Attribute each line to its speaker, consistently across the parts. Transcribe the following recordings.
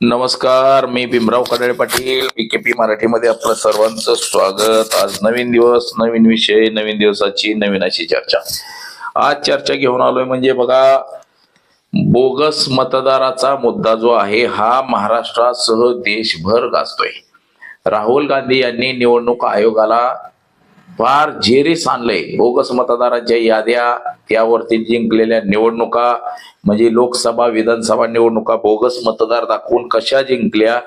Speaker 1: नमस्कार मी भीमराव कडाळे पाटील पी मराठीमध्ये आपलं सर्वांचं स्वागत. आज नवीन दिवस नवीन विषय नवीन दिवसाची नवीन अशी चर्चा. आज चर्चा घेऊन आलोय म्हणजे बघा बोगस मतदाराचा मुद्दा जो आहे हा महाराष्ट्रासह देशभर गाजतोय. राहुल गांधी यांनी निवडणूक आयोगाला फार झेरीस आणलंय. बोगस मतदारांच्या याद्या त्यावरती जिंकलेल्या निवडणुका म्हणजे लोकसभा विधानसभा निवडणुका बोगस मतदार दाखवून कशा जिंकल्या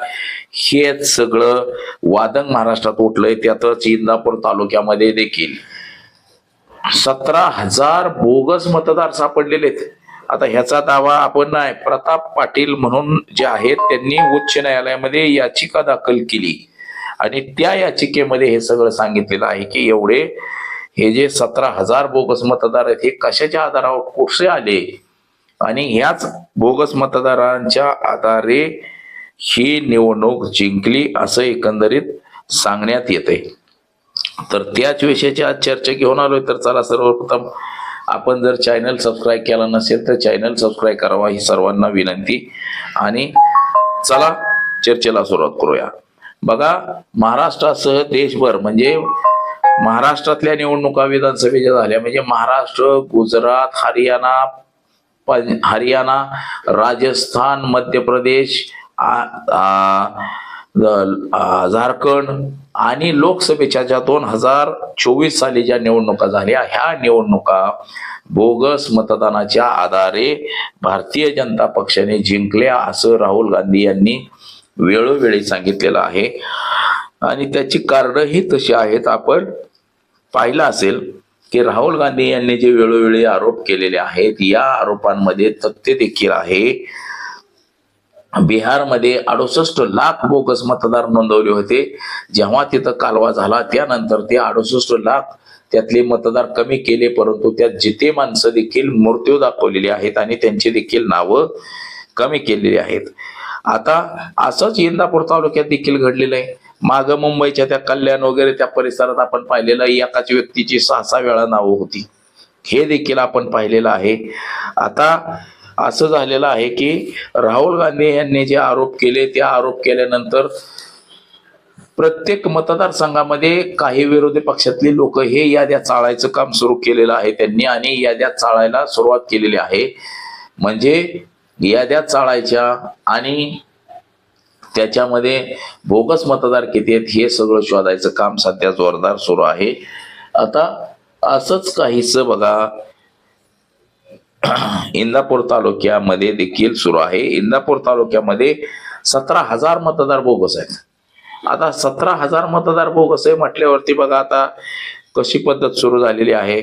Speaker 1: हे सगळं वादंग महाराष्ट्रात उठलंय. त्यातच इंदापूर तालुक्यामध्ये देखील सतरा हजार बोगस मतदार सापडलेले आता ह्याचा दावा आपण नाही. प्रताप पाटील म्हणून जे आहेत त्यांनी उच्च न्यायालयामध्ये याचिका दाखल केली. आणि त्या याचिकेमध्ये हे सगळं सांगितलेलं आहे की एवढे हे जे सतरा हजार बोगस मतदार आहेत हे कशाच्या आधारावर कुठे आले? आणि ह्याच बोगस मतदारांच्या आधारे ही निवडणूक जिंकली असं एकंदरीत सांगण्यात येते. तर त्याच विषयाची आज चर्चा घेऊन आलोय. तर चला सर्वप्रथम आपण जर चॅनल सबस्क्राईब केला नसेल तर चॅनल सबस्क्राईब करावा ही सर्वांना विनंती. आणि चला चर्चेला सुरुवात करूया. बघा महाराष्ट्रासह देशभर म्हणजे महाराष्ट्रातल्या निवडणुका विधानसभेच्या झाल्या. म्हणजे महाराष्ट्र गुजरात हरियाणा हरियाणा राजस्थान मध्य प्रदेश आ- झारखंड आणि लोकसभेच्या ज्या दोन हजार चोवीस साली ज्या निवडणुका झाल्या ह्या निवडणुका बोगस मतदानाच्या आधारे भारतीय जनता पक्षाने जिंकल्या असं राहुल गांधी यांनी वेळोवेळी सांगितलेलं आहे. आणि त्याची कारणं ही तशी आहेत. आपण पाहिलं असेल की राहुल गांधी यांनी जे वेळोवेळी आरोप केलेले आहेत या आरोपांमध्ये तथ्य देखील आहे. बिहारमध्ये अडुसष्ट लाख बोगस मतदार नोंदवले होते. जेव्हा तिथं कालवा झाला त्यानंतर ते अडुसष्ट लाख त्यातले मतदार कमी केले परंतु त्यात जिते माणसं देखील मृत्यू दाखवलेली आहेत आणि त्यांची देखील नावं कमी केलेली आहेत. आता असंच इंदापूर तालुक्यात देखील घडलेलं आहे. माग मुंबईच्या त्या कल्याण वगैरे त्या परिसरात आपण पाहिलेलं आहे एकाच व्यक्तीची सहा सहा वेळा नावं होती. हे देखील आपण पाहिलेलं आहे. आता असं झालेलं आहे की राहुल गांधी यांनी जे आरोप केले ते आरोप केल्यानंतर प्रत्येक मतदारसंघामध्ये काही विरोधी पक्षातली लोक हे याद्या चाळायचं काम सुरू केलेलं आहे त्यांनी आणि याद्या चाळायला सुरुवात केलेली आहे. म्हणजे याद्या चाळायच्या आणि त्याच्यामध्ये बोगस मतदार किती आहेत हे सगळं शोधायचं काम सध्या जोरदार सुरू आहे. आता असंच काहीच बघा इंदापूर तालुक्यामध्ये देखील सुरू आहे. इंदापूर तालुक्यामध्ये सतरा हजार मतदार बोगस आहेत. आता सतरा हजार मतदार बोगस आहे म्हटल्यावरती बघा आता कशी पद्धत सुरू झालेली आहे.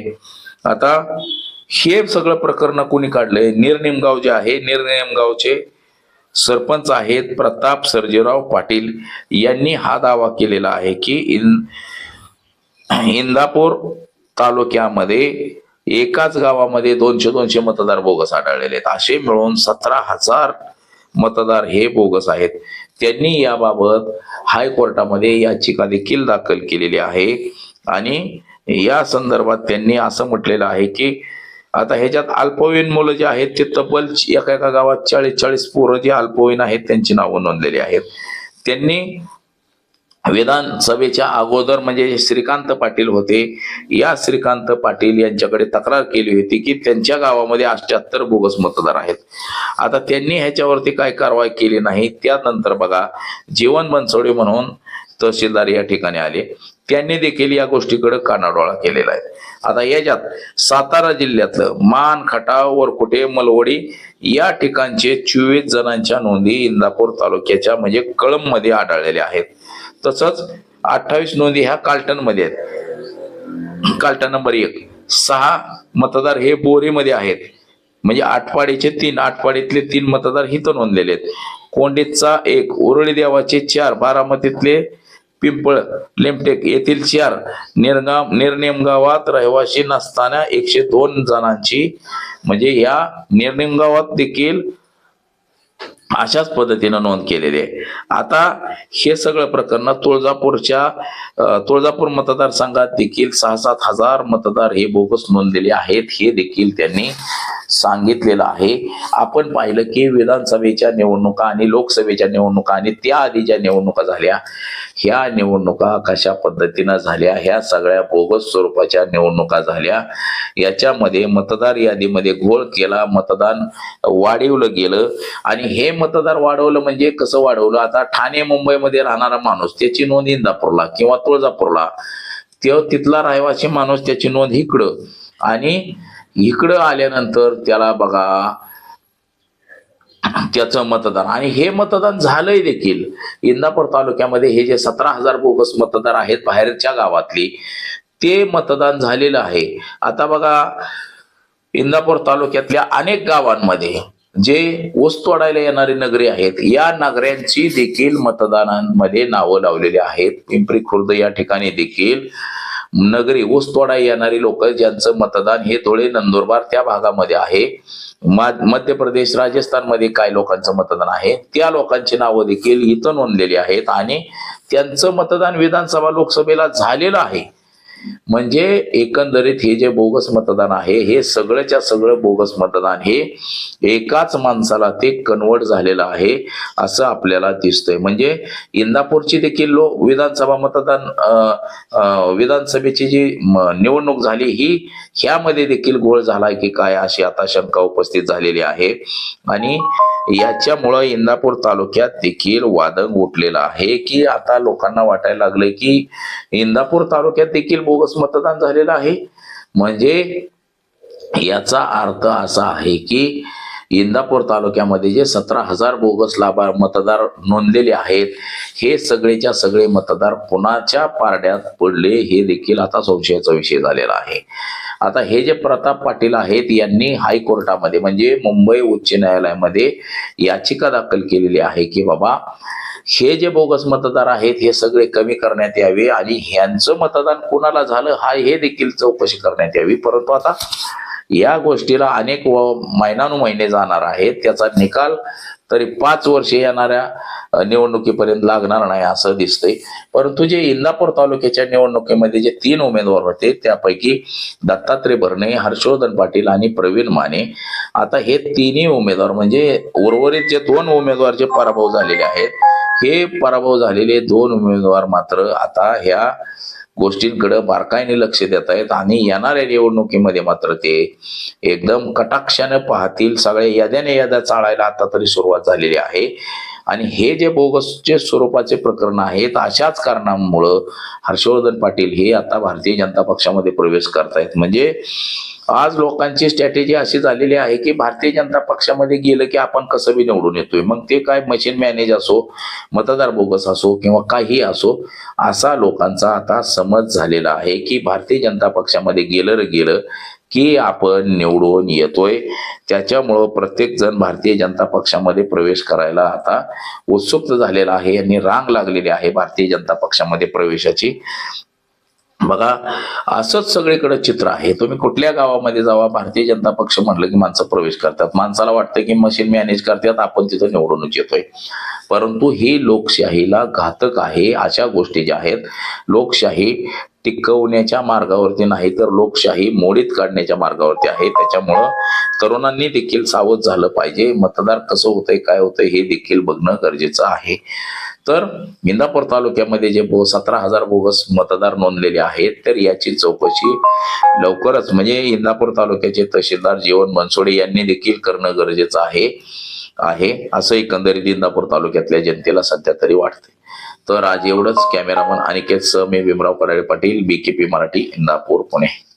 Speaker 1: आता हे सगळं प्रकरण कोणी काढलंय? निर्निमगाव जे आहे निर्निमगावचे सरपंच आहेत प्रताप सर्जेराव पाटील. यांनी हा दावा केलेला आहे की इन इंदापूर तालुक्यामध्ये एकाच गावामध्ये दोनशे दोनशे मतदार बोगस आढळलेले आहेत. असे मिळून सतरा हजार मतदार हे बोगस आहेत. त्यांनी याबाबत हायकोर्टामध्ये याचिका देखील दाखल केलेली आहे. आणि या संदर्भात त्यांनी असं म्हटलेलं आहे की आता ह्याच्यात अल्पवयीन मुलं जे आहेत ते तब्बल एका एका गावात चाळीस चाळीस पोरं जे अल्पवयीन आहेत त्यांची नावं नोंदलेली आहेत. त्यांनी विधानसभेच्या अगोदर म्हणजे श्रीकांत पाटील होते या श्रीकांत पाटील यांच्याकडे तक्रार केली होती की त्यांच्या गावामध्ये अष्ट्याहत्तर बोगस मतदार आहेत. आता त्यांनी ह्याच्यावरती काय कारवाई केली नाही त्यानंतर बघा जीवन बनसोडे म्हणून तहसीलदार या ठिकाणी आले. त्यांनी देखील या गोष्टीकडे कानाडोळा केलेला आहे. आता याच्यात सातारा जिल्ह्यातलं मान खटाव वरकुटे मलवडी या ठिकाणचे चोवीस जणांच्या नोंदी इंदापूर तालुक्याच्या म्हणजे कळंबमध्ये आढळलेल्या आहेत. तसंच अठ्ठावीस नोंदी ह्या कालटनमध्ये आहेत. काल्टन नंबर एक सहा मतदार हे बोरीमध्ये आहेत. म्हणजे आठवाडीचे तीन आठवाडीतले तीन मतदार हिथं नोंदलेले आहेत. कोंडीतचा एक उरळी देवाचे चार बारामतीतले पिंपळ लिमटेक येथील चार निरगाम निर्नेम गावात रहिवासी नसताना एकशे दोन जणांची म्हणजे या निर्नेम गावात देखील अशाच पद्धतीनं नोंद केलेली आहे. आता हे सगळं प्रकरण तुळजापूरच्या तुळजापूर मतदारसंघात देखील सहा सात हजार मतदार हे बोगस नोंदलेले आहेत हे देखील त्यांनी सांगितलेलं आहे. आपण पाहिलं की विधानसभेच्या निवडणुका आणि लोकसभेच्या निवडणुका आणि त्याआधी ज्या निवडणुका झाल्या. ह्या निवडणुका कशा पद्धतीनं झाल्या? ह्या सगळ्या बोगस स्वरूपाच्या निवडणुका झाल्या. याच्यामध्ये मतदार यादीमध्ये घोळ केला मतदान वाढवलं गेलं आणि हे मतदार वाढवलं म्हणजे कसं वाढवलं? आता ठाणे मुंबईमध्ये राहणारा माणूस त्याची नोंद इंदापूरला किंवा तुळजापूरला तो तिथला रहिवासी माणूस त्याची नोंद इकडं. आणि इकडं आल्यानंतर त्याला बघा त्याचं मतदान. आणि हे मतदान झालंय देखील. इंदापूर तालुक्यामध्ये हे जे सतरा हजार बोगस मतदार आहेत बाहेरच्या गावातली ते मतदान झालेलं आहे. आता बघा इंदापूर तालुक्यातल्या अनेक गावांमध्ये जे ऊस तोडायला येणारी नगरी आहेत या नगऱ्यांची देखील मतदानांमध्ये नावं लावलेली आहेत. पिंपरी खुर्द या ठिकाणी देखील नगरी ऊस तोडा येणारी लोक ज्यांचं मतदान हे धुळे नंदुरबार त्या भागामध्ये आहे. मध्य प्रदेश राजस्थानमध्ये काय लोकांचं मतदान आहे. त्या लोकांची नावं देखील इथं नोंदलेली आहेत आणि त्यांचं मतदान विधानसभा लोकसभेला झालेलं आहे. म्हणजे एकंदरीत हे जे बोगस मतदान आहे हे सगळ्याच्या सगळं बोगस मतदान हे एकाच माणसाला ते कन्वर्ट झालेलं आहे असं आपल्याला दिसतंय. म्हणजे इंदापूरची देखील लोक विधानसभा मतदान विधानसभेची जी निवडणूक झाली ही ह्यामध्ये देखील गोळ झाला की काय अशी आता शंका उपस्थित झालेली आहे. आणि याच्यामुळं इंदापूर तालुक्यात देखील वादंग उठलेलं आहे की आता लोकांना वाटायला लागलंय की इंदापूर तालुक्यात देखील बोगस मतदान झालेलं आहे. म्हणजे याचा अर्थ असा आहे की इंदापूर तालुक्यामध्ये जे सतरा हजार बोगस लाभार मतदार नोंदलेले आहेत हे सगळेच्या सगळे मतदार पुण्याच्या पारड्यात पडले हे देखील आता संशयाचा विषय झालेला आहे. आता हे जे प्रताप पाटील आहेत यांनी हायकोर्टामध्ये म्हणजे मुंबई उच्च न्यायालयामध्ये याचिका दाखल केलेली आहे की बाबा हे जे बोगस मतदार आहेत हे सगळे कमी करण्यात यावे आणि ह्यांचं मतदान कोणाला झालं हा हे देखील चौकशी करण्यात यावी. परंतु आता या गोष्टीला अनेक महिनानुमहिने जाणार आहेत. त्याचा निकाल तरी पाच वर्षे येणाऱ्या निवडणुकीपर्यंत लागणार नाही असं दिसतंय. परंतु जे इंदापूर तालुक्याच्या निवडणुकीमध्ये जे तीन उमेदवार होते त्यापैकी दत्तात्रय भरणे हर्षवर्धन पाटील आणि प्रवीण माने. आता हे तिन्ही उमेदवार म्हणजे उर्वरित जे दोन उमेदवार जे पराभव झालेले आहेत हे पराभव झालेले दोन उमेदवार मात्र आता ह्या गोष्टींकडे बारकाईने लक्ष देत आहेत आणि येणाऱ्या निवडणुकीमध्ये मात्र ते एकदम कटाक्षाने पाहतील. सगळ्या याद्याने याद्या चाळायला आता तरी सुरुवात झालेली आहे. आणि हे जे बोगसचे स्वरूपाचे प्रकरण आहेत अशाच कारणामुळं हर्षवर्धन पाटील हे आता भारतीय जनता पक्षामध्ये प्रवेश करतायत. म्हणजे आज लोकांची स्ट्रॅटेजी अशी झालेली आहे की भारतीय जनता पक्षामध्ये गेलं की आपण कसं बी निवडून येतोय. मग ते काय मशीन मॅनेज असो मतदार बोगस असो किंवा काही असो असा लोकांचा आता समज झालेला आहे की भारतीय जनता पक्षामध्ये गेलं गेलं की आपण निवडून येतोय. त्याच्यामुळं प्रत्येक जण भारतीय जनता पक्षामध्ये प्रवेश करायला आता उत्सुक झालेला आहे आणि रांग लागलेली आहे भारतीय जनता पक्षामध्ये प्रवेशाची. बघा असंच सगळीकडे चित्र आहे. तुम्ही कुठल्या गावामध्ये जावा भारतीय जनता पक्ष म्हटलं की माणसं प्रवेश करतात. माणसाला वाटतं की मशीन मॅनेज करतात आपण तिथं निवडूनच येतोय. परंतु ही लोकशाहीला घातक आहे अशा गोष्टी ज्या आहेत. लोकशाही टिकवण्याच्या मार्गावरती नाही तर लोकशाही मोडीत काढण्याच्या मार्गावरती आहे. त्याच्यामुळं तरुणांनी देखील सावध झालं पाहिजे. मतदार कसं होतंय काय होतंय हे देखील बघणं गरजेचं आहे. तर इंदापूर तालुक्यामध्ये जे बो सतरा हजार बोगस मतदार नोंदलेले आहेत तर याची चौकशी लवकरच म्हणजे इंदापूर तालुक्याचे तहसीलदार जीवन बनसोडे यांनी देखील करणं गरजेचं आहे. आहे. असं एकंदरीत इंदापूर तालुक्यातल्या जनतेला सध्या तरी वाटते तर आज एवढंच. कॅमेरामन अनिकेत सह मी भीमराव कराळे पाटील बीकेपी मराठी इंदापूर पुणे.